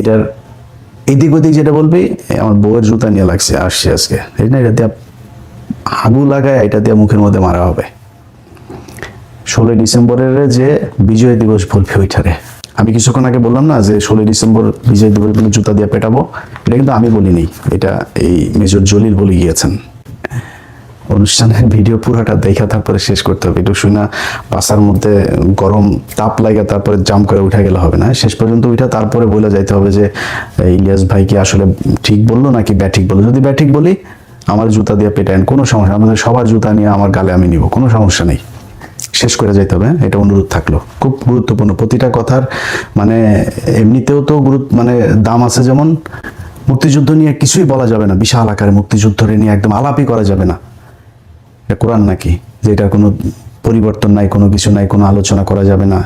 এটার এদিক ওদিক যেটা বলবি আমার বউয়ের জুতা নিয়ে লাগছে, আসছে আজকে। এই না, এটা দিয়ে হাগু লাগায় এটা দিয়ে মুখের মধ্যে মারা হবে। ষোলোই ডিসেম্বরের যে বিজয় দিবস বলবে ওইটারে। আমি কিছুক্ষণ আগে বললাম না যে ষোলোই ডিসেম্বর বিজয় দিবস বলে জুতা দিয়ে পেটাবো? এটা কিন্তু আমি বলিনি। এটা এই মেজর জলিল বলে গিয়েছেন। অনুষ্ঠানের ভিডিও পুরোটা দেখা তারপরে শেষ করতে হবে। একটু শুনা বাসার মধ্যে গরম তাপ লাগে, তারপরে জাম করে উঠে গেলে হবে না। শেষ পর্যন্ত উঠা তারপরে বলে যাইতে হবে যে ইলিয়াস ভাই কি আসলে ঠিক বলল নাকি ব্যাঠিক বলল? যদি ব্যাঠিক বলি, আমার জুতা দিয়ে পেটায়েন কোনো সমস্যা আমাদের সবার জুতা নিয়ে আমার গালে আমি নিব, কোনো সমস্যা নেই। শেষ করে যাইতে হবে হ্যাঁ? এটা অনুরোধ থাকল। খুব গুরুত্বপূর্ণ। প্রতিটা কথার মানে এমনিতেও তো গুরুত্ব মানে দাম আছে যেমন, মুক্তিযুদ্ধ নিয়ে কিছুই বলা যাবে না। বিশাল আকারে মুক্তিযুদ্ধ নিয়ে একদম আলাপই করা যাবে না। কোরআন নাকি? যে এটার কোনো পরিবর্তন নাই, কোনো কিছু নাই, কোনো আলোচনা করা যাবে না।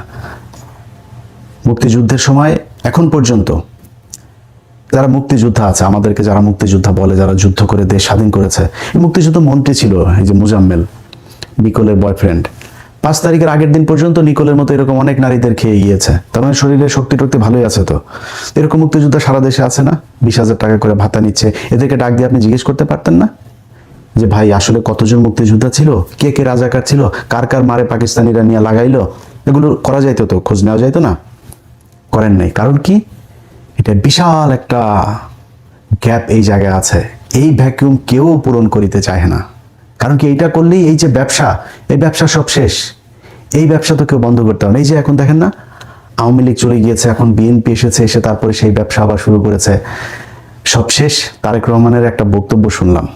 মুক্তিযুদ্ধের সময় এখন পর্যন্ত যারা মুক্তিযোদ্ধা আছে, আমাদেরকে যারা মুক্তিযোদ্ধা বলে, যারা যুদ্ধ করে দেশ স্বাধীন করেছে, এই মুক্তিযুদ্ধ মন্ত্রী ছিল, এই যে মুজাম্মেল, নিকোলের বয়ফ্রেন্ড পাঁচ তারিখের আগের দিন পর্যন্ত নিকোলের মতো এরকম অনেক নারীদের খেয়ে গিয়েছে। তার মানে শরীরে শক্তি টক্তি ভালোই আছে তো। এরকম মুক্তিযোদ্ধা সারা দেশে আছে না? বিশ হাজার টাকা করে ভাতা নিচ্ছে। এদেরকে ডাক দিয়ে আপনি জিজ্ঞেস করতে পারতেন না? যে ভাই, আসলে কতজন মুক্তিযোদ্ধা ছিল? কে কে রাজাকার ছিল? কার কার মারে পাকিস্তানিরা নিয়ে লাগাইলো? এগুলো করা যাইতো তো, খোঁজ নেওয়া যাইতো না? করেন নাই। কারণ কি? এটা বিশাল একটা গ্যাপ এই জায়গায় আছে। এই ভ্যাকিউম কেউ পূরণ করিতে চায় না। কারণ কি, এইটা করলেই এই যে ব্যবসা, এই ব্যবসা সব শেষ। এই ব্যবসা তো কেউ বন্ধ করতে হবে এই যে এখন দেখেন না, আওয়ামী লীগ চলে গিয়েছে, এখন বিএনপি এসেছে, এসে তারপরে সেই ব্যবসা আবার শুরু করেছে। সব শেষ। তারেক রহমানের একটা বক্তব্য শুনলাম।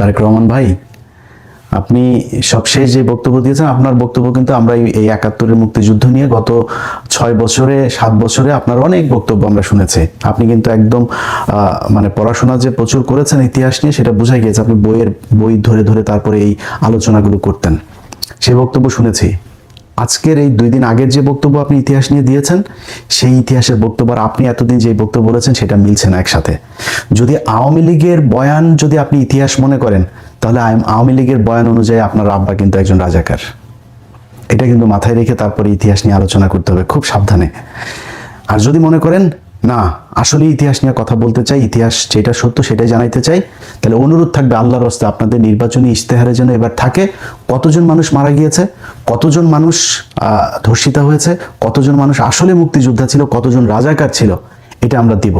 তারেক রহমান ভাই, আপনি সবশেষ যে বক্তব্য দিয়েছেন, আপনার বক্তব্য কিন্তু আমরা এই- একাত্তরের মুক্তিযুদ্ধ নিয়ে গত ছয় বছরে, সাত বছরে আপনার অনেক বক্তব্য আমরা শুনেছি। আপনি কিন্তু একদম মানে পড়াশোনা যে প্রচুর করেছেন, ইতিহাস নিয়ে সেটা বোঝাই গিয়েছে। আপনি বইয়ের বই ধরে ধরে তারপরে এই আলোচনাগুলো করতেন। সেই বক্তব্য শুনেছি। আজকের এই দুই দিন আগের যে বক্তব্য আপনি ইতিহাস নিয়ে দিয়েছেন, সেই ইতিহাসের বক্তব্য আপনি এতদিন যে বক্তব্য বলেছেন সেটা মিলছে না একসাথে। যদি আওয়ামী লীগের বয়ান যদি আপনি ইতিহাস মনে করেন, তাহলে আওয়ামী লীগের বয়ান অনুযায়ী আপনার আব্বা কিন্তু একজন রাজাকার। এটা কিন্তু মাথায় রেখে তারপরে ইতিহাস নিয়ে আলোচনা করতে হবে, খুব সাবধানে। আর যদি মনে করেন না, আসলে ইতিহাস নিয়ে কথা বলতে চাই, ইতিহাস যেটা সত্য সেটাই জানাইতে চাই। তাহলে অনুরোধ থাকবে আল্লাহর রাস্তায় আপনাদের নির্বাচনী ইশতেহারে যেন এবার থাকে। কতজন মানুষ মারা গিয়েছে? কতজন মানুষ ধর্ষিতা হয়েছে? কতজন মানুষ আসলে মুক্তিযোদ্ধা ছিল? কতজন রাজাকার ছিল? এটা আমরা দিব।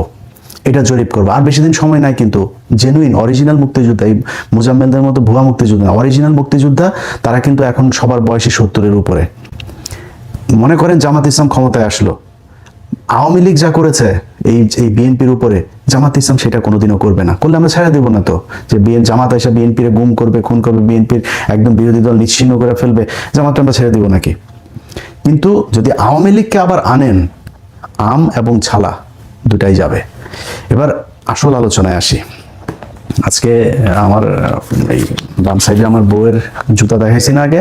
এটা জরিপ করব। আর বেশি দিন সময় নাই কিন্তু জেনুইন অরিজিনাল মুক্তিযোদ্ধা, এই মুজাম্মেলদের মতো ভুয়া মুক্তিযোদ্ধা অরিজিনাল মুক্তিযোদ্ধা, তারা কিন্তু এখন সবার বয়সী সত্তরের উপরে। মনে করেন জামাত ইসলাম ক্ষমতায় আসলো। আওয়ামী লীগ যা করেছে, এই এই বিএনপির উপরে, জামাত ইসলাম সেটা কোনোদিনও করবে না। করলে আমরা ছেড়ে দেবো না তো। যে বিএন, জামাত এসে বিএনপির গুম করবে, খুন করবে, বিএনপির একদম বিরোধী দল নিশ্চিহ্ন করে ফেলবে জামাত আমরা ছেড়ে দেবো নাকি? কিন্তু যদি আওয়ামী লীগকে আবার আনেন, আম এবং ছালা দুটাই যাবে। এবার আসল আলোচনায় আসি। আজকে আমার, এই বাম সাইডে আমার বউয়ের জুতা দেখাইছি না আগে।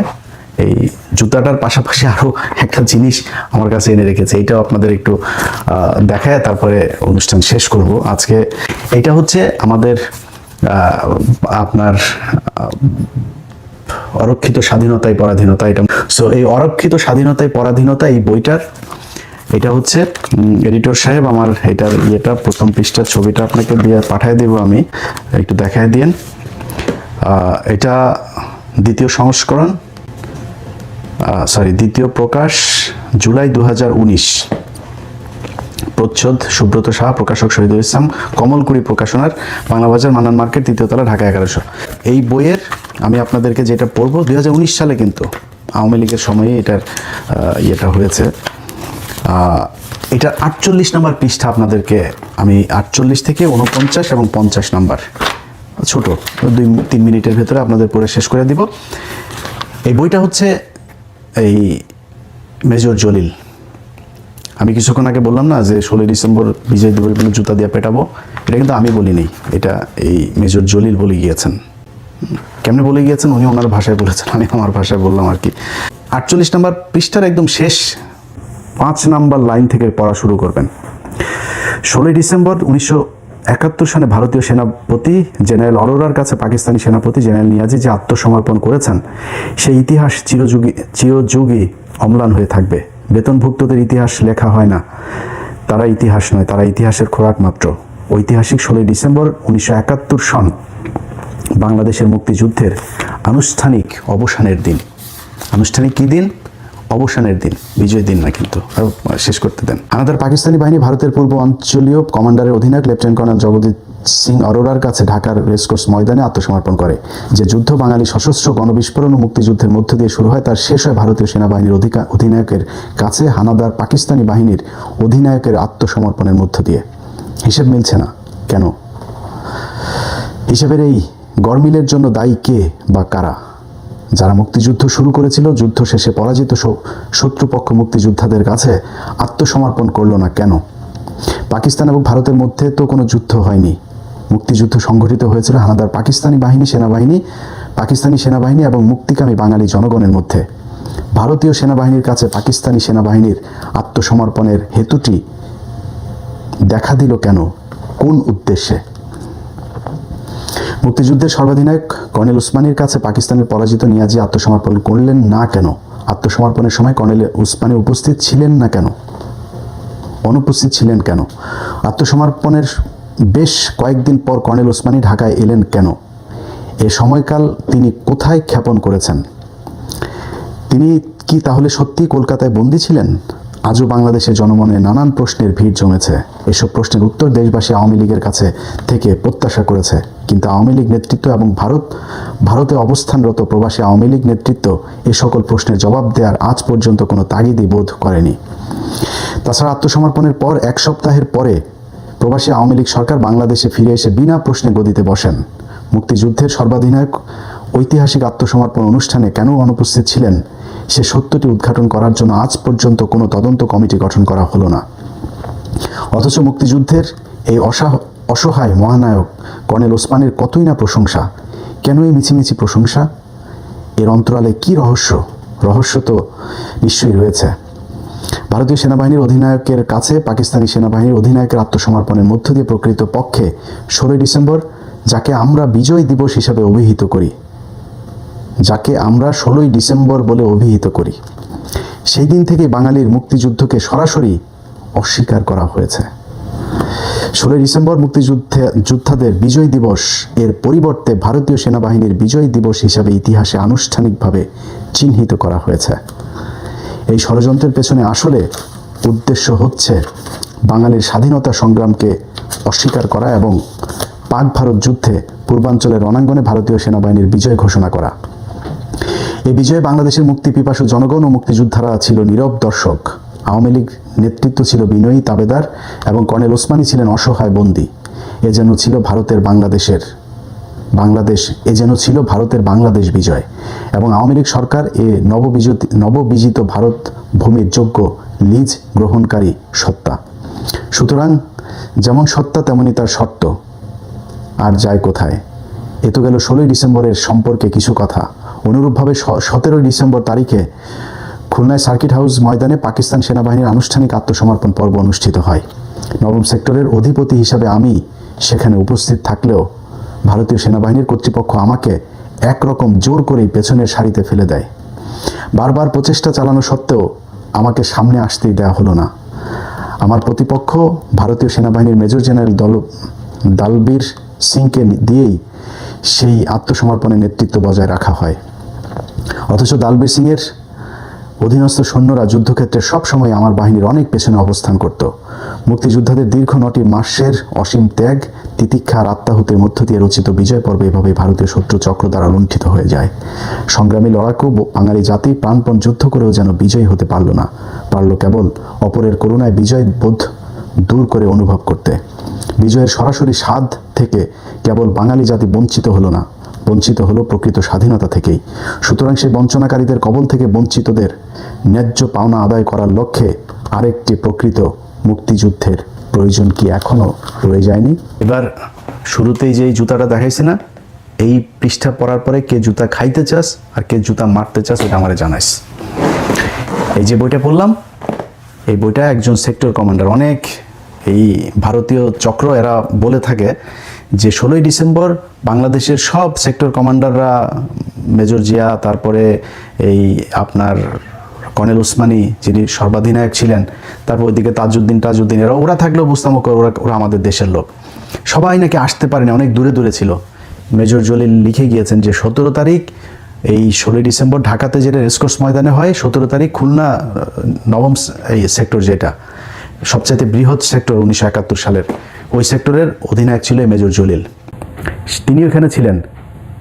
এই জুতাটার পাশাপাশি আরও একটা জিনিস আমার কাছে এনে রেখেছে এইটাও আপনাদের একটু দেখায়, তারপরে অনুষ্ঠান শেষ করব। আজকে এটা হচ্ছে আমাদের আপনার অরক্ষিত স্বাধীনতায় পরাধীনতা, এটা সো এই অরক্ষিত স্বাধীনতায় পরাধীনতা, এই বইটার, এটা হচ্ছে এডিটর সাহেব আমার এটার ইয়েটা, প্রথম পৃষ্ঠার ছবিটা আপনাকে দিয়ে পাঠিয়ে দেবো আমি, একটু দেখায় দিন এটা দ্বিতীয় সংস্করণ। সরি দ্বিতীয় প্রকাশ, জুলাই দু হাজার উনিশ। প্রচ্ছদ, সুব্রত শাহ প্রকাশক শহীদুল ইসলাম কমলকুড়ি প্রকাশনার, বাংলা বাজার, মান্নান মার্কেট তৃতীয়তলা ঢাকা এগারোশো। এই বইয়ের আমি আপনাদেরকে যেটা পড়ব দুই সালে কিন্তু আওয়ামী লীগের সময়ে এটার ইয়েটা হয়েছে। এটার আটচল্লিশ নাম্বার পৃষ্ঠা আপনাদেরকে, আমি আটচল্লিশ থেকে উনপঞ্চাশ এবং পঞ্চাশ নাম্বার, ছোট। দুই, তিন মিনিটের ভেতরে আপনাদের পড়ে শেষ করে দিব। এই বইটা হচ্ছে এই মেজর জলিল। আমি কিছুক্ষণ আগে বললাম না যে ষোলোই ডিসেম্বর বিজয় দিবস বলে জুতা দিয়ে পেটাবো? এটা কিন্তু আমি বলিনি। এটা এই মেজর জলিল বলে গিয়েছেন। কেমনে বলে গিয়েছেন? উনি ওনার ভাষায় বলেছেন। আমি আমার ভাষায় বললাম আর কি। আটচল্লিশ নাম্বার পৃষ্ঠার একদম শেষ পাঁচ নাম্বার লাইন থেকে পড়া শুরু করবেন। ষোলোই ডিসেম্বর উনিশশো একাত্তর সালে ভারতীয় সেনাপতি জেনারেল অরোরার কাছে পাকিস্তানি সেনাপতি জেনারেল নিয়াজি যে আত্মসমর্পণ করেছেন, সেই ইতিহাস চিরযুগী চিরযুগী অম্লান হয়ে থাকবে। বেতনভুক্তদের ইতিহাস লেখা হয় না। তারা ইতিহাস নয়, তারা ইতিহাসের খোরাক মাত্র। ঐতিহাসিক ষোলোই ডিসেম্বর উনিশশো একাত্তর সন, বাংলাদেশের মুক্তিযুদ্ধের আনুষ্ঠানিক অবসানের দিন। আনুষ্ঠানিক কী দিন? অবসানের দিন বিজয় দিন না কিন্তু। আরও শেষ করতে দেন। আমাদের পাকিস্তানি বাহিনী ভারতের পূর্ব অঞ্চলীয় কমান্ডারের অধিনায়ক লেফটেন্যান্ট কর্নেল জগদীপ সিং অরোরার কাছে ঢাকার রেসকোর্স ময়দানে আত্মসমর্পণ করে, যে যুদ্ধ বাঙালি সশস্ত্র গণবিস্ফোরণ ও মুক্তিযুদ্ধের মধ্য দিয়ে শুরু হয়, তার শেষ হয় ভারতীয় সেনাবাহিনীর অধিনায়কের কাছে হানাদার পাকিস্তানি বাহিনীর অধিনায়কের আত্মসমর্পণের মধ্য দিয়ে। হিসেব মিলছে না। কেন? হিসেবের এই গরমিলের জন্য দায়ী কে বা কারা? যারা মুক্তিযুদ্ধ শুরু করেছিল, যুদ্ধ শেষে পরাজিত শত্রুপক্ষ মুক্তিযোদ্ধাদের কাছে আত্মসমর্পণ করল না কেন? পাকিস্তান এবং ভারতের মধ্যে তো কোনো যুদ্ধ হয়নি। মুক্তিযুদ্ধ সংঘটিত হয়েছিল হানাদার পাকিস্তানি বাহিনী, সেনাবাহিনী, পাকিস্তানি সেনাবাহিনী এবং মুক্তিকামী বাঙালি জনগণের মধ্যে। ভারতীয় সেনাবাহিনীর কাছে পাকিস্তানি সেনাবাহিনীর আত্মসমর্পণের হেতুটি দেখা দিল কেন? কোন উদ্দেশ্যে? মুক্তিযুদ্ধের সর্বাধিনায়ক কর্নেল উসমানীর কাছে পাকিস্তানের পরাজিত নিয়াজি আত্মসমর্পণ করলেন না কেন? আত্মসমর্পণের সময় কর্নেল উসমানি উপস্থিত ছিলেন না কেন? অনুপস্থিত ছিলেন কেন? আত্মসমর্পণের বেশ কয়েকদিন পর কর্নেল উসমানী ঢাকায় এলেন কেন? এ সময়কাল তিনি কোথায় ক্ষেপণ করেছেন? তিনি কি তাহলে সত্যি কলকাতায় বন্দী ছিলেন? আজও বাংলাদেশের জনমনে নানান প্রশ্নের ভিড় জমেছে। এসব প্রশ্নের উত্তর দেশবাসী আওয়ামী লীগের কাছে থেকে প্রত্যাশা করেছে। কিন্তু আওয়ামী লীগ নেতৃত্ব এবং ভারত, ভারতে অবস্থানরত প্রবাসী আওয়ামী লীগ নেতৃত্ব এ সকল প্রশ্নের জবাব দেওয়ার আজ পর্যন্ত কোনো তাগিদই বোধ করেনি। তাছাড়া আত্মসমর্পণের পর এক সপ্তাহের পরে প্রবাসী আওয়ামী লীগ সরকার বাংলাদেশে ফিরে এসে বিনা প্রশ্নে গদিতে বসেন। মুক্তিযুদ্ধের সর্বাধিনায়ক ঐতিহাসিক আত্মসমর্পণ অনুষ্ঠানে কেন অনুপস্থিত ছিলেন সে সত্যটি উদ্ঘাটন করার জন্য আজ পর্যন্ত কোনো তদন্ত কমিটি গঠন করা হলো না। অথচ মুক্তিযুদ্ধের এই অসাহ, অসহায় মহানায়ক কর্নেল ওসমানের কতই না প্রশংসা কেন এই মিছিমিছি প্রশংসা? এর অন্তরালে কি রহস্য? রহস্য তো নিশ্চয়ই রয়েছে। ভারতীয় সেনাবাহিনীর অধিনায়কের কাছে পাকিস্তানি সেনাবাহিনীর অধিনায়কের আত্মসমর্পণের মধ্য দিয়ে প্রকৃত পক্ষে ষোলোই ডিসেম্বর, যাকে আমরা বিজয় দিবস হিসাবে অভিহিত করি। যাকে আমরা ষোলোই ডিসেম্বর বলে অভিহিত করি। সেই দিন থেকে বাঙালির মুক্তিযুদ্ধকে সরাসরি অস্বীকার করা হয়েছে। ষোলোই ডিসেম্বর মুক্তিযুদ্ধে, যোদ্ধাদের বিজয় দিবস এর পরিবর্তে ভারতীয় সেনাবাহিনীর বিজয় দিবস হিসাবে ইতিহাসে আনুষ্ঠানিকভাবে চিহ্নিত করা হয়েছে। এই ষড়যন্ত্রের পেছনে আসলে উদ্দেশ্য হচ্ছে বাঙালির স্বাধীনতা সংগ্রামকে অস্বীকার করা এবং পাক ভারত যুদ্ধে পূর্বাঞ্চলের রণাঙ্গনে ভারতীয় সেনাবাহিনীর বিজয় ঘোষণা করা। এই বিজয়ে বাংলাদেশের মুক্তি পিপাসু জনগণ ও মুক্তিযোদ্ধারা ছিল নীরব দর্শক। আওয়ামী লীগ নেতৃত্ব ছিল বিনয়ী তাবেদার এবং কর্নেল ওসমানী ছিলেন অসহায় বন্দী। এ যেন ছিল ভারতের বাংলাদেশের, বাংলাদেশ, এ যেন ছিল ভারতের বাংলাদেশ বিজয়। এবং আওয়ামী লীগ সরকার এ নববিজিত নববিজিত ভারত ভূমির যোগ্য লিজ গ্রহণকারী সত্তা। সুতরাং যেমন সত্তা, তেমনি তার শর্ত। আর যায় কোথায়? এ তো গেল ষোলোই ডিসেম্বরের সম্পর্কে কিছু কথা। অনুরূপভাবে সতেরোই ডিসেম্বর তারিখে খুলনায় সার্কিট হাউস ময়দানে পাকিস্তান সেনাবাহিনীর আনুষ্ঠানিক আত্মসমর্পণ পর্ব অনুষ্ঠিত হয়। নবম সেক্টরের অধিপতি হিসাবে আমি সেখানে উপস্থিত থাকলেও ভারতীয় সেনাবাহিনীর কর্তৃপক্ষ আমাকে একরকম জোর করেই পেছনের সারিতে ফেলে দেয়। বারবার প্রচেষ্টা চালানো সত্ত্বেও আমাকে সামনে আসতেই দেওয়া হলো না। আমার প্রতিপক্ষ ভারতীয় সেনাবাহিনীর মেজর জেনারেল দল দালবীর সিংকে দিয়েই সেই আত্মসমর্পণের নেতৃত্ব বজায় রাখা হয়। অথচ দালবীর সিংয়ের অধীনস্থ সৈন্যরা যুদ্ধক্ষেত্রে সবসময় আমার বাহিনীর অনেক পেছনে অবস্থান করত। মুক্তিযোদ্ধাদের দীর্ঘ নটি মাসের অসীম ত্যাগ, তিতিক্ষা আর আত্মাহুতির মধ্য দিয়ে রচিত বিজয় পর্ব এভাবে ভারতীয় শত্রু চক্র দ্বারা লুণ্ঠিত হয়ে যায়। সংগ্রামী লড়াকু বাঙালি জাতি প্রাণপণ যুদ্ধ করেও যেন বিজয়ী হতে পারল না, পারল কেবল অপরের করুণায় বিজয় বোধ দূর করে অনুভব করতে। বিজয়ের সরাসরি স্বাদ থেকে কেবল বাঙালি জাতি বঞ্চিত হলো না, বঞ্চিত হলো প্রকৃত স্বাধীনতা থেকেই। সুতরাং সেই বঞ্চনাকারীদের কবল থেকে বঞ্চিতদের ন্যায্য পাওনা আদায় করার লক্ষ্যে আরেকটি প্রকৃত মুক্তিযুদ্ধের প্রয়োজন কি এখনও রয়ে যায়নি? এবার শুরুতেই যে জুতাটা দেখাইছি না, এই পৃষ্ঠা পড়ার পরে কে জুতা খাইতে চাস আর কে জুতা মারতে চাস এটা আমারে জানাইস। এই যে বইটা পড়লাম, এই বইটা একজন সেক্টর কমান্ডার, অনেক এই ভারতীয় চক্র এরা বলে থাকে যে ষোলোই ডিসেম্বর বাংলাদেশের সব সেক্টর কমান্ডাররা, মেজর জিয়া, তারপরে এই আপনার কর্নেল ওসমানী যিনি সর্বাধিনায়ক ছিলেন, তারপর ওইদিকে তাজউদ্দিন তাজউদ্দিন, এরা, ওরা থাকলেও বুঝতাম ওরা ওরা আমাদের দেশের লোক। সবাই নাকি আসতে পারেনি, অনেক দূরে দূরে ছিল। মেজর জলিল লিখে গিয়েছেন যে সতেরো তারিখ, এই ষোলোই ডিসেম্বর ঢাকাতে যেটা রেসকোর্স ময়দানে হয়, সতেরো তারিখ খুলনা নবম এই সেক্টর যেটা সবচাইতে বৃহৎ সেক্টর উনিশশো একাত্তর সালের। ওই সেক্টরের অধিনায়ক ছিল মেজর জলিল। তিনি ওখানে ছিলেন।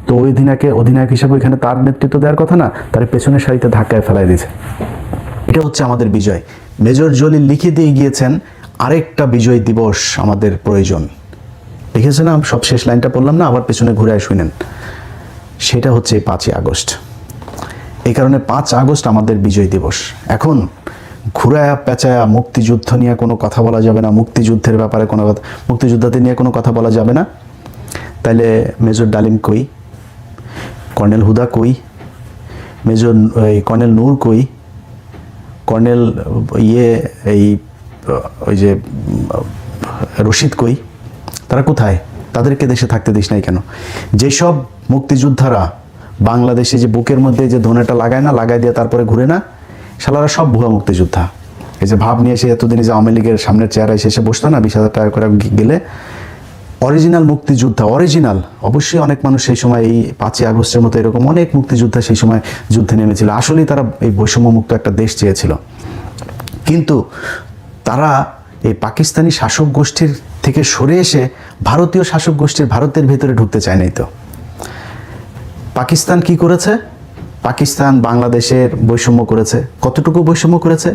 তো ওই অধিনায়কে, অধিনায়ক হিসেবে ওইখানে তার নেতৃত্ব দেওয়ার কথা না, তার পেছনের সারিতে ধাক্কায় ফেলাই দিয়েছে। এটা হচ্ছে আমাদের বিজয়। মেজর জলিল লিখে দিয়ে গিয়েছেন, আরেকটা বিজয় দিবস আমাদের প্রয়োজন। লিখেছে সব শেষ লাইনটা পড়লাম না, আবার পেছনে ঘুরে শুনেন সেটা হচ্ছে পাঁচই আগস্ট। এই কারণে পাঁচ আগস্ট আমাদের বিজয় দিবস। এখন ঘুরায়া পেঁচায়া মুক্তিযুদ্ধ নিয়ে কোনো কথা বলা যাবে না, মুক্তিযুদ্ধের ব্যাপারে কোনো কথা মুক্তিযুদ্ধতে নিয়ে কোনো কথা বলা যাবে না। তাইলে মেজর ডালিম কই? কর্নেল হুদা কই? মেজর এই কর্নেল নূর কই? কর্নেল ইয়ে এই, ওই যে, রশিদ কই? তারা কোথায়? তাদেরকে দেশে থাকতে দিস নাই কেন? যেসব মুক্তিযোদ্ধারা বাংলাদেশে যে বুকের মধ্যে যে ধনেটা লাগায় না লাগাই দিয়ে তারপরে ঘুরে না শালারা সব ভুয়া মুক্তিযোদ্ধা। এই যে ভাব নিয়ে এসে এতদিন যে আওয়ামী লীগের সামনের চেয়ারে এসে এসে বসতো না, বিশ হাজার টাকা করে গেলে অরিজিনাল মুক্তিযোদ্ধা, অরিজিনাল। অবশ্যই অনেক মানুষ সেই সময় এই পাঁচই আগস্টের মতো এরকম অনেক মুক্তিযোদ্ধা সেই সময় যুদ্ধে নেমেছিল। আসলেই তারা এই বৈষম্যমুক্ত একটা দেশ চেয়েছিল। কিন্তু তারা এই পাকিস্তানি শাসক গোষ্ঠীর থেকে সরে এসে ভারতীয় শাসক গোষ্ঠীর ভারতের ভেতরে ঢুকতে চায় নাই তো। পাকিস্তান কি করেছে? পাকিস্তান বাংলাদেশের বৈষম্য করেছে। কতটুকু বৈষম্য করেছে?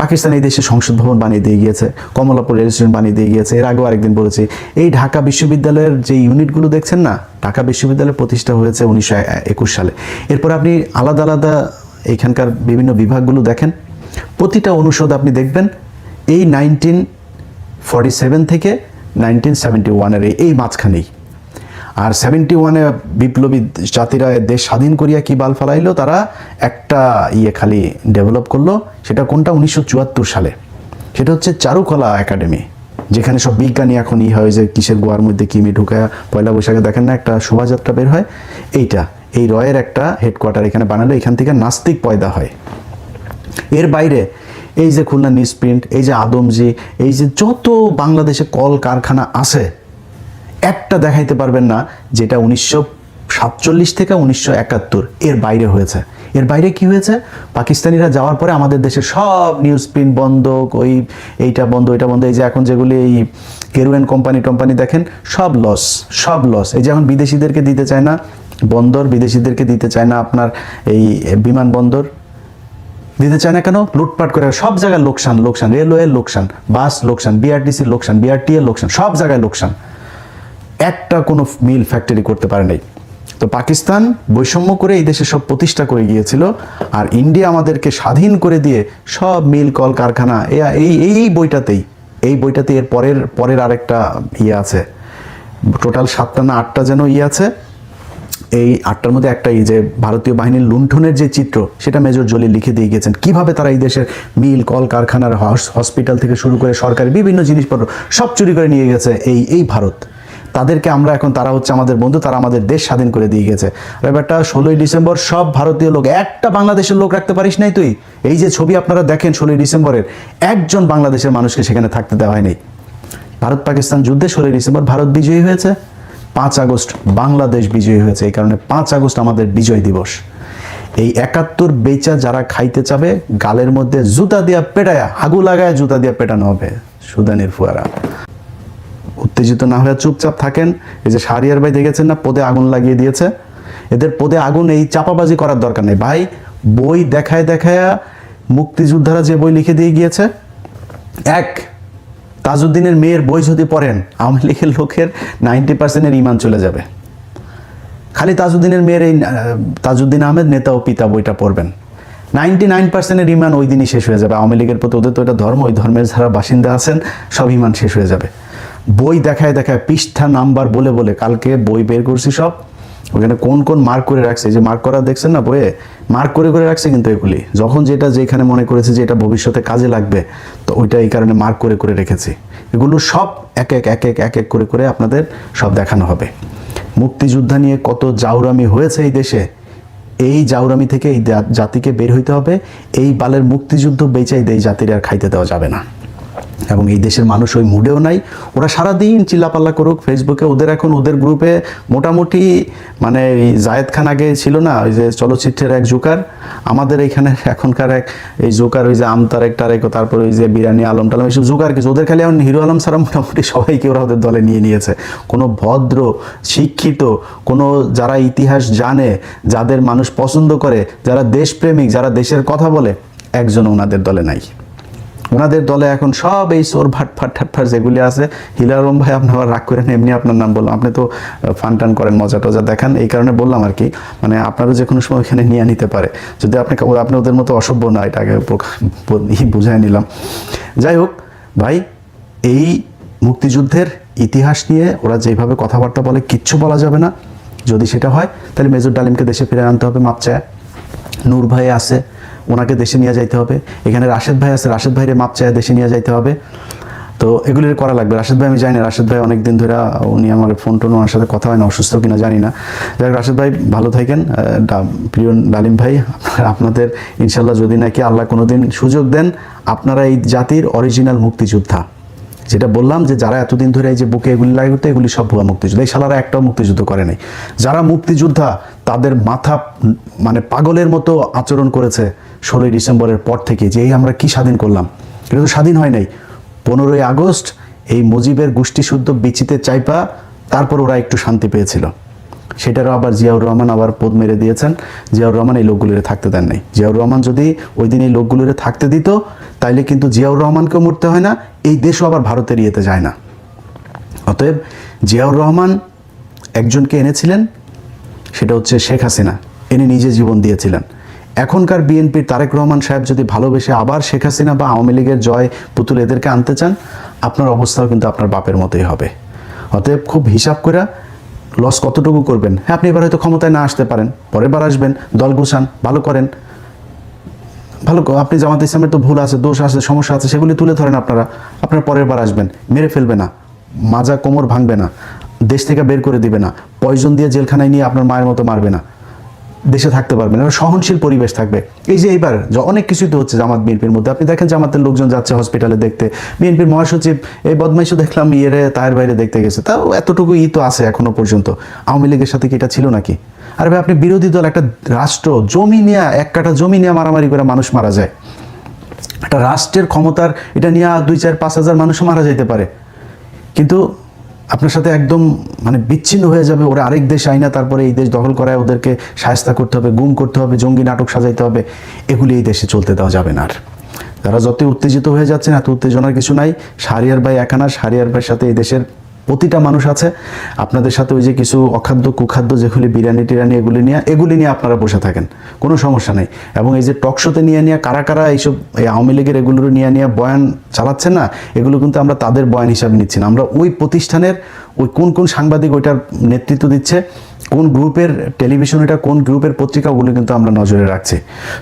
পাকিস্তান এই দেশে সংসদ ভবন বানিয়ে দিয়ে গিয়েছে, কমলাপুর রেল স্টেশন বানিয়ে দিয়ে গিয়েছে। এর আগেও আরেকদিন বলেছি, এই ঢাকা বিশ্ববিদ্যালয়ের যে ইউনিটগুলো দেখছেন না, ঢাকা বিশ্ববিদ্যালয় প্রতিষ্ঠা হয়েছে উনিশশো একুশ সালে। এরপর আপনি আলাদা আলাদা এখানকার বিভিন্ন বিভাগগুলো দেখেন। প্রতিটা অনুষদ আপনি দেখবেন, এই নাইনটিন ফর্টি সেভেন থেকে নাইনটিন সেভেন্টি ওয়ানের এই মাঝখানেই। আর সেভেন্টি ওয়ানে বিপ্লবী জাতিরা দেশ স্বাধীন করিয়া কি বাল ফালাইলো? তারা একটা ইয়ে খালি ডেভেলপ করল, সেটা কোনটা? উনিশশো চুয়াত্তর সালে। সেটা হচ্ছে চারুকলা একাডেমি, যেখানে সব বিজ্ঞানী এখন ই হয় যে কিসের গোয়ার মধ্যে কিমি ঢুকায়, পয়লা বৈশাখে দেখেন না, একটা শোভাযাত্রা বের হয়। এইটা, এই রয়ের একটা হেডকোয়ার্টার এখানে বানালো, এখান থেকে নাস্তিক পয়দা হয়। এর বাইরে, এই যে খুলনা নিউজ প্রিন্ট এই যে আদমজি, এই যে যত বাংলাদেশে কল কারখানা আছে একটা দেখাইতে পারবেন না যেটা উনিশশো সাতচল্লিশ থেকে উনিশশো একাত্তর এর বাইরে হয়েছে। এর বাইরে কি হয়েছে? পাকিস্তানিরা যাওয়ার পরে আমাদের দেশে সব নিউজ প্রিন্ট বন্ধ, ওই এইটা বন্ধ, ওইটা বন্ধ, এই যে এখন যেগুলি এই কেরুয়েন কোম্পানি টোম্পানি দেখেন, সব লস সব লস এই যে এখন বিদেশিদেরকে দিতে চায় না, বন্দর বিদেশিদেরকে দিতে চায় না আপনার এই বিমানবন্দর দিতে চায় না কেন? লুটপাট করে, সব জায়গায় লোকসান লোকসান রেলওয়ের লোকসান, বাস লোকসান বিআরটিসির লোকসান বিআরটি এর লোকসান, সব জায়গায় লোকসান। একটা কোনো মিল ফ্যাক্টরি করতে পারে নাই। তো পাকিস্তান বৈষম্য করে এই দেশে সব প্রতিষ্ঠা করে গিয়েছিল আর ইন্ডিয়া আমাদেরকে স্বাধীন করে দিয়ে সব মিল কল কারখানা এই এই বইটাতেই, এই বইটাতে এর পরের পরের আরেকটা ইয়ে আছে। টোটাল সাতটা না আটটা যেন ইয়ে আছে। এই আটটার মধ্যে একটা এই যে ভারতীয় বাহিনীর লুণ্ঠনের যে চিত্র, সেটা মেজর জলি লিখে দিয়ে গেছেন কীভাবে তারা এই দেশের মিল কল কারখানার হসপিটাল থেকে শুরু করে সরকারি বিভিন্ন জিনিসপত্র সব চুরি করে নিয়ে গেছে এই এই ভারত। তাদেরকে আমরা এখন, তারা হচ্ছে আমাদের বন্ধু, তারা আমাদের দেশ স্বাধীন করে দিয়ে গেছে। ব্যাপারটা, ষোলোই ডিসেম্বর সব ভারতীয় লোক, একটা বাংলাদেশের লোক রাখতে পারিস নাই তুই? এই যে ছবি আপনারা দেখেন ষোলোই ডিসেম্বরের, একজন বাংলাদেশের মানুষকে সেখানে থাকতে দেওয়া হয়নি। ভারত পাকিস্তান যুদ্ধে ষোলোই ডিসেম্বর ভারত বিজয়ী হয়েছে। পাঁচ আগস্ট বাংলাদেশ বিজয়ী হয়েছে। এই কারণে পাঁচ আগস্ট আমাদের বিজয় দিবস। এই একাত্তর বেচা যারা খাইতে চাবে, গালের মধ্যে জুতা দিয়া পেটায়া হাগু লাগায় জুতা দিয়া পেটানো হবে। সুদানের ফুয়ারা। উত্তেজিত না হয়ে চুপচাপ থাকেন। এই যে শাহরিয়ার ভাই দেখেছেন না, পদে আগুন লাগিয়ে দিয়েছে। এদের পদে আগুন এই চাপাবাজি করার দরকার নেই। ভাই, বই দেখায় দেখায়া মুক্তিযোদ্ধারা যে বই লিখে দিয়ে গিয়েছে। এক, তাজউদ্দিনের মেয়ের বই যদি পড়েন, আওয়ামী লীগের লোকের নাইনটি পার্সেন্টের ইমান চলে যাবে। খালি তাজউদ্দিনের মেয়ের এই তাজউদ্দিন আহমেদ নেতা ও পিতা বইটা পড়বেন। নাইনটি নাইন পার্সেন্টের ইমান ওই দিনই শেষ হয়ে যাবে। আওয়ামী লীগের প্রতি ওদের তো এটা ধর্ম, ওই ধর্মের যারা বাসিন্দা আছেন, সব ইমান শেষ হয়ে যাবে। বই দেখায় দেখায় পৃষ্ঠা, নাম্বার বলে বলে কালকে বই বের করছি সব। ওখানে কোন কোন মার্ক করে রাখছে যে মার্ক করা দেখছেন না বইয়ে? মার্ক করে করে রাখছে কিন্তু এগুলি। যখন যেটা যেখানে মনে করেছে যে এটা ভবিষ্যতে কাজে লাগবে, তো ওইটা এই কারণে মার্ক করে করে রেখেছি। এগুলো সব এক এক এক এক এক এক করে করে আপনাদের সব দেখানো হবে। মুক্তিযোদ্ধা নিয়ে কত জাউরামি হয়েছে এই দেশে। এই জাউরামি থেকে এই জাতিকে বের হইতে হবে। এই বালের মুক্তিযুদ্ধ বেচাই এই জাতির আর খাইতে দেওয়া যাবে না। এবং এই দেশের মানুষ ওই মুডেও নাই। ওরা সারাদিন চিল্লাপাল্লা করুক ফেসবুকে ওদের এখন, ওদের গ্রুপে মোটামুটি মানে এই জায়েদ খান আগে ছিল না, ওই যে চলচ্চিত্রের এক জোকার। আমাদের এইখানে এখনকার এক এই জোকার, ওই যে আমতারেক টারেক তারপর ওই যে বিরানি আলম টালম, এইসব জোকার কিছু। ওদের খালি এখন হিরো আলম সারা মোটামুটি সবাইকে ওরা ওদের দলে নিয়ে নিয়েছে। কোনো ভদ্র, শিক্ষিত, কোনো যারা ইতিহাস জানে, যাদের মানুষ পছন্দ করে, যারা দেশপ্রেমিক, যারা দেশের কথা বলে একজন ওনাদের দলে নাই। ওনাদের দলে এখন সব এই সোর ভাট ফাট ঠাট ফাট যেগুলি আছে হিলারম ভাই আপনার আবার রাগ করেন, এমনি আপনার নাম বললাম। আপনি তো ফান টান করেন, মজা টজা দেখান। এই কারণে বললাম আর কি মানে আপনারও যে কোনো সময় এখানে নিয়ে নিতে পারে। যদি আপনি আপনি ওদের মতো অসভ্য না, এটা আগে বুঝাই নিলাম। যাই হোক, ভাই, এই মুক্তিযুদ্ধের ইতিহাস নিয়ে ওরা যেভাবে কথাবার্তা বলে, কিচ্ছু বলা যাবে না। যদি সেটা হয়, তাহলে মেজর ডালিমকে দেশে ফিরে আনতে হবে মাপ চায় নূর ভাই আছে ওনাকে দেশে নিয়ে যাইতে হবে। এখানে রাশেদ ভাই আছে, রাশেদ ভাইরে মাপ চায় দেশে নিয়ে যাইতে হবে। তো এগুলি করা লাগবে। রাশেদ ভাই, আমি জানি না, রাশেদ ভাই অনেকদিন ধরে উনি আমার ফোন টোন ওনার সাথে কথা হয় না, অসুস্থ কিনা জানি না। যাই রাশেদ ভাই, ভালো থাকেন। প্রিয় ডালিম ভাই আপনাদের ইনশাল্লাহ যদি নাকি আল্লাহ কোনোদিন সুযোগ দেন, আপনারা এই জাতির অরিজিনাল মুক্তিযোদ্ধা। যেটা বললাম যে যারা এতদিন ধরে এই যে বুকে এগুলি লাগে করতে, এগুলি সব ভুয়া মুক্তিযুদ্ধ। এই সালারা একটাও মুক্তিযুদ্ধ করে নাই। যারা মুক্তিযোদ্ধা, তাদের মাথা মানে পাগলের মতো আচরণ করেছে ষোলোই ডিসেম্বরের পর থেকে যে এই আমরা কি স্বাধীন করলাম? এটা তো স্বাধীন হয় নাই। পনেরোই আগস্ট এই মুজিবের গোষ্ঠী শুদ্ধ বিচিতে চাইপা, তারপর ওরা একটু শান্তি পেয়েছিল। সেটারও আবার জিয়াউর রহমান আবার পদ মেরে দিয়েছেন। জিয়াউর রহমান এই লোকগুলিরে থাকতে দেন নাই। জিয়াউর রহমান যদি ওই দিন এই লোকগুলিরে থাকতে দিত, তাইলে কিন্তু জিয়াউর রহমানকেও মরতে হয় না, এই দেশও আবার ভারতের ইয়েতে যায় না। অতএব জিয়াউর রহমান একজনকে এনেছিলেন, সেটা হচ্ছে শেখ হাসিনা। এনে নিজে জীবন দিয়েছিলেন। এখনকার বিএনপির তারেক রহমান সাহেব যদি ভালোবেসে আবার শেখ হাসিনা বা আওয়ামী লীগের জয় পুতুল এদেরকে আনতে চান, আপনার অবস্থাও কিন্তু আপনার বাপের মতোই হবে। অতএব খুব হিসাব করে লস কতটুকু করবেন? হ্যাঁ আপনি এবার হয়তো ক্ষমতায় না আসতে পারেন, পরের বার আসবেন, দল গুছান, ভালো করেন। ভালো আপনি জামাত ইসলামের তো ভুল আছে, দোষ আছে, সমস্যা আছে, সেগুলি তুলে ধরেন আপনারা। আপনার পরের বার আসবেন, মেরে ফেলবে না, মাজা কোমর ভাঙবে না, দেশ থেকে বের করে দিবে না, পয়জন দিয়ে জেলখানায় নিয়ে আপনার মায়ের মতো মারবে না। দেশে থাকতে পারবেন একটা সহনশীল পরিবেশ থাকবে। এই যে এইবার অনেক কিছুই তো হচ্ছে জামাত বিএনপির মধ্যে। আপনি দেখেন জামাতের লোকজন যাচ্ছে হসপিটালে দেখতে। বিএনপির মহাসচিব, এই বদমাইশও দেখলাম ইয়েরে তায়ের বাইরে দেখতে গেছে। তাও এতটুকু ই তো আছে এখনও পর্যন্ত। আওয়ামী লীগের সাথে কি এটা ছিল নাকি? আর ভাই, আপনি বিরোধী দল, একটা রাষ্ট্র, জমি নিয়ে, এক কাঠা জমি নিয়ে মারামারি করে মানুষ মারা যায়। একটা রাষ্ট্রের ক্ষমতার, এটা নিয়ে দুই চার পাঁচ হাজার মানুষও মারা যেতে পারে। কিন্তু আপনার সাথে একদম মানে বিচ্ছিন্ন হয়ে যাবে। ওরা আরেক দেশ আয় না, তারপরে এই দেশ দখল করায় ওদেরকে সায়স্তা করতে হবে, গুম করতে হবে, জঙ্গি নাটক সাজাইতে হবে। এগুলি এই দেশে চলতে দেওয়া যাবে না আর। তারা যতই উত্তেজিত হয়ে যাচ্ছেন, এত উত্তেজনার কিছু নাই। সারিয়ার ভাই একানা সারিয়ার ভাইয়ের সাথে এই দেশের প্রতিটা মানুষ আছে। আপনাদের সাথে ওই যে কিছু অখাদ্য, কুখাদ্য যেগুলি বিরিয়ানি টিরানি এগুলি নিয়ে এগুলি নিয়ে আপনারা বসে থাকেন। কোনো সমস্যা নেই। এবং এই যে টকশোতে নিয়ে নিয়ে কারা কারা এইসব, এই আওয়ামী লীগের এগুলোর নিয়ে নিয়ে বয়ান চালাচ্ছেন না, এগুলো কিন্তু আমরা তাদের বয়ান হিসাবে নিচ্ছি না। আমরা ওই প্রতিষ্ঠানের, ওই কোন কোন সাংবাদিক ওইটার নেতৃত্ব দিচ্ছে কোন গ্রুপের টেলিভিশন এটা কোন গ্রুপের পত্রিকা ওগুলো কিন্তু আমরা নজরে রাখছি।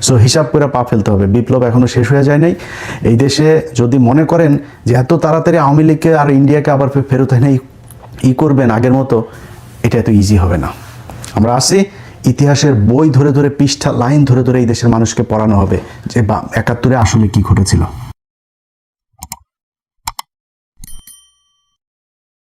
সো হিসাব করে পা ফেলতে হবে। বিপ্লব এখনও শেষ হয়ে যায় নাই। এই দেশে যদি মনে করেন যে এত তাড়াতাড়ি আওয়ামী লীগকে আর ইন্ডিয়াকে আবার ফেরত এনে ই করবেন আগের মতো, এটা এত ইজি হবে না। আমরা আসি, ইতিহাসের বই ধরে ধরে পৃষ্ঠা লাইন ধরে ধরে এই দেশের মানুষকে পড়ানো হবে যে বা একাত্তরে আসলে কি ঘটেছিল।